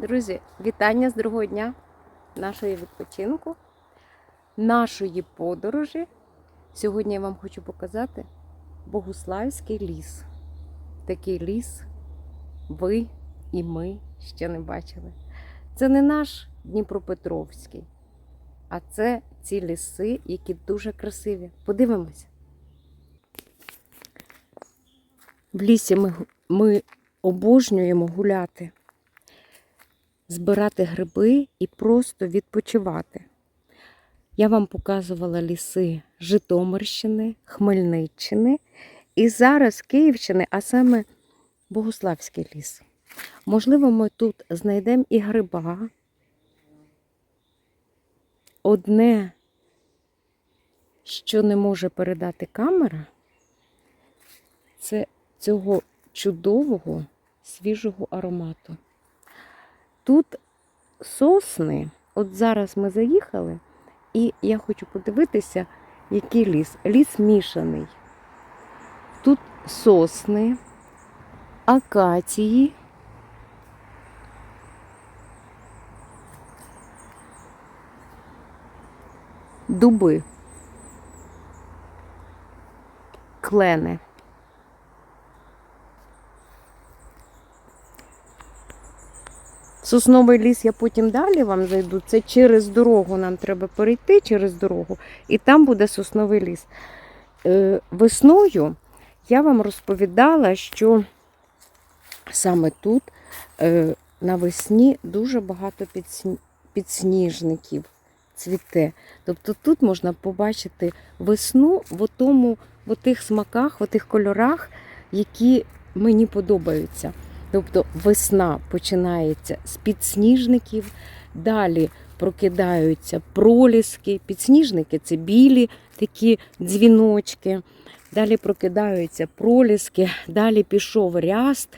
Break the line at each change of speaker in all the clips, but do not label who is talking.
Друзі, вітання з другого дня нашої відпочинку, нашої подорожі. Сьогодні я вам хочу показати Богуславський ліс. Такий ліс ви і ми ще не бачили. Це не наш Дніпропетровський, а це ці ліси, які дуже красиві. Подивимось. В лісі ми, ми обожнюємо гуляти збирати гриби і просто відпочивати. Я вам показувала ліси Житомирщини, Хмельниччини і зараз Київщини, а саме Богославський ліс. Можливо, ми тут знайдемо і гриба. Одне, що не може передати камера, це цього чудового свіжого аромату. Тут сосни, от зараз ми заїхали, і я хочу подивитися, який ліс. Ліс мішаний. Тут сосни, акації. Дуби, клени. Сосновий ліс я потім далі вам зайду. Це через дорогу нам треба перейти через дорогу, і там буде сосновий ліс. Е, весною я вам розповідала, що саме тут е, навесні дуже багато підсніжників цвіте. Тобто тут можна побачити весну в, отому, в отих смаках, в отих кольорах, які мені подобаються. Тобто весна починається з підсніжників, далі прокидаються проліски. Підсніжники це білі такі дзвіночки. Далі прокидаються проліски, далі пішов ряст.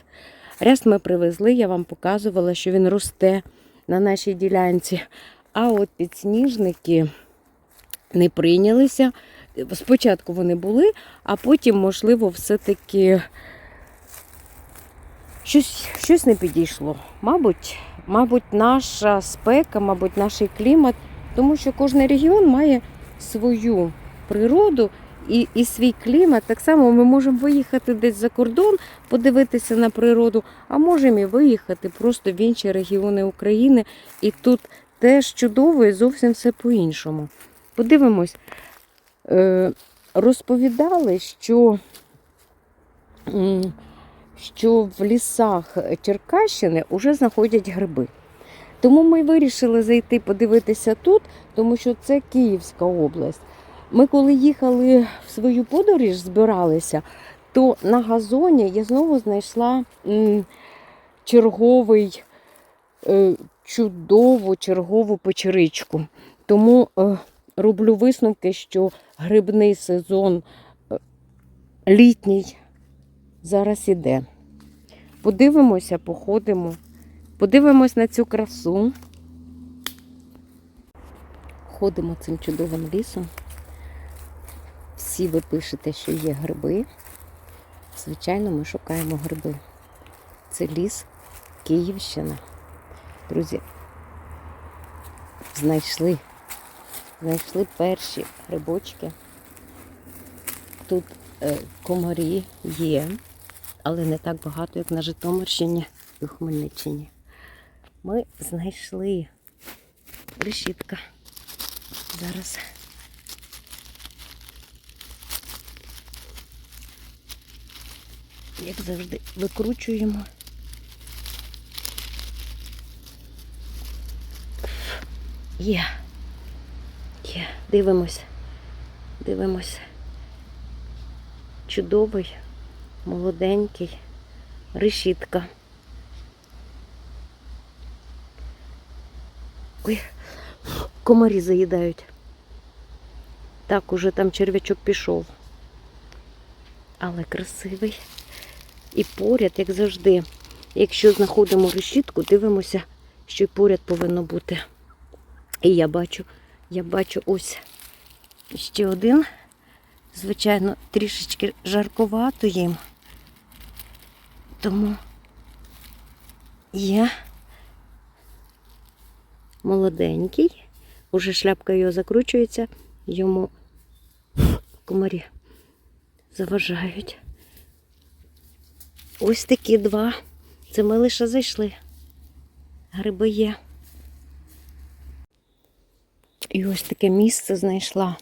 Ряст ми привезли, я вам показувала, що він росте на нашій ділянці. А от підсніжники не прийнялися. Спочатку вони були, а потім, можливо, все-таки щось, щось не підійшло. Мабуть, мабуть, наша спека, мабуть, наш клімат, тому що кожен регіон має свою природу і, і свій клімат. Так само ми можемо виїхати десь за кордон, подивитися на природу, а можемо і виїхати просто в інші регіони України. І тут теж чудово і зовсім все по-іншому. Подивимось, Е, розповідали, що що в лісах Черкащини вже знаходять гриби. Тому ми вирішили зайти подивитися тут, тому що це Київська область. Ми коли їхали в свою подорож, збиралися, то на газоні я знову знайшла черговий, е, чудову чергову печеричку. Тому е, роблю висновки, що грибний сезон е, літній зараз іде. Подивимося, походимо, подивимось на цю красу. Ходимо цим чудовим лісом. Всі ви пишете, що є гриби. Звичайно, ми шукаємо гриби. Це ліс Київщина. Друзі, знайшли. Знайшли перші грибочки. Тут е, комарі є, але не так багато, як на Житомирщині і Хмельниччині. Ми знайшли решітка. Зараз. Як завжди, викручуємо. Є. Є. Дивимось. Дивимось. Чудовий, молоденький, решітка. Ой, комарі заїдають. Так, уже там черв'ячок пішов. Але красивий. І поряд, як завжди, якщо знаходимо решітку, дивимося, що й поряд повинно бути. І я бачу, я бачу ось ще один. Звичайно, трішечки жарковато їм. Тому є молоденький. Уже шляпка його закручується, йому комарі заважають. Ось такі два. Це ми лише зайшли. Гриби є. І ось таке місце знайшла.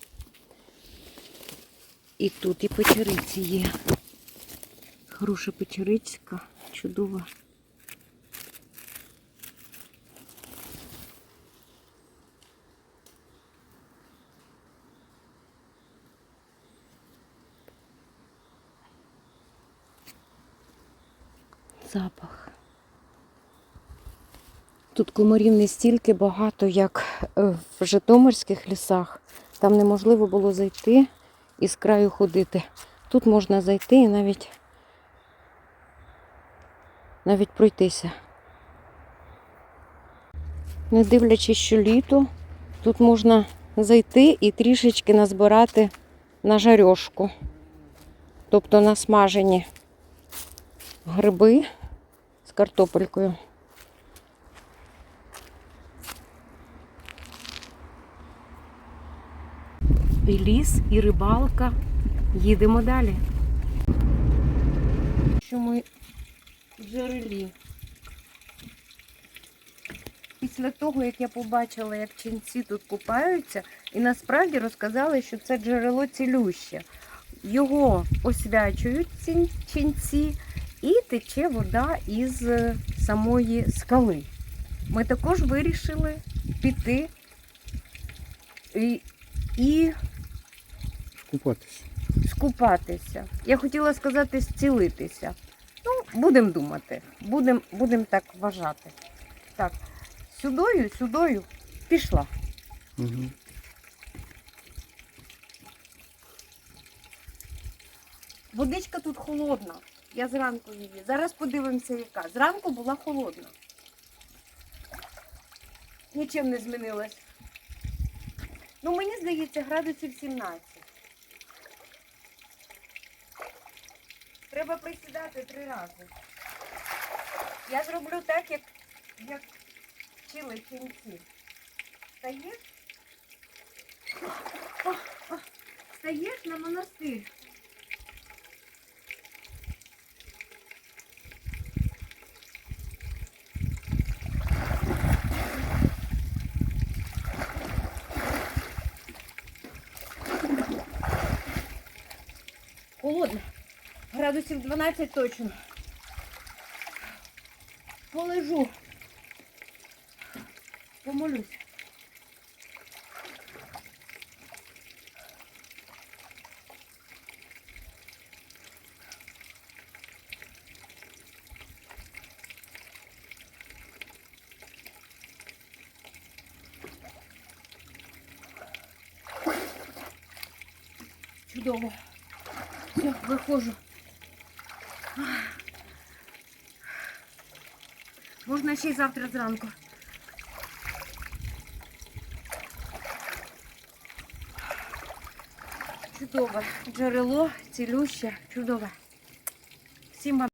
І тут і печериці є. Хороша печерицька, чудова. Запах. Тут комарів не стільки багато, як е, в Житомирських лісах. Там неможливо було зайти і з краю ходити. Тут можна зайти і навіть, навіть пройтися. Не дивлячись, що літо, тут можна зайти і трішечки назбирати на жарьошку. Тобто на смажені гриби з картопелькою. І ліс, і рибалка. Їдемо далі. Що ми в джерелі. Після того, як я побачила, як ченці тут купаються, і насправді розказали, що це джерело цілюще. Його освячують ченці і тече вода із е, самої скали. Ми також вирішили піти і, і
Купатися.
скупатися. Я хотіла сказати зцілитися. Будемо думати, будемо будем так вважати. Так, сюдою, сюдою пішла.
Угу.
Водичка тут холодна. Я зранку її. Зараз подивимося, яка. Зранку була холодна. Нічим не змінилось. Ну, мені здається, градусів 17. Треба присідати три рази. Я зроблю так, як, як вчили кінці. Стаєш? О, о, Стаєш на монастир. Холодно. Градусів 12 точно. Полежу. Помолюсь. Чудово. Все, виходжу. Можна ще й завтра зранку. Чудове джерело, цілюще, чудове. Всім вам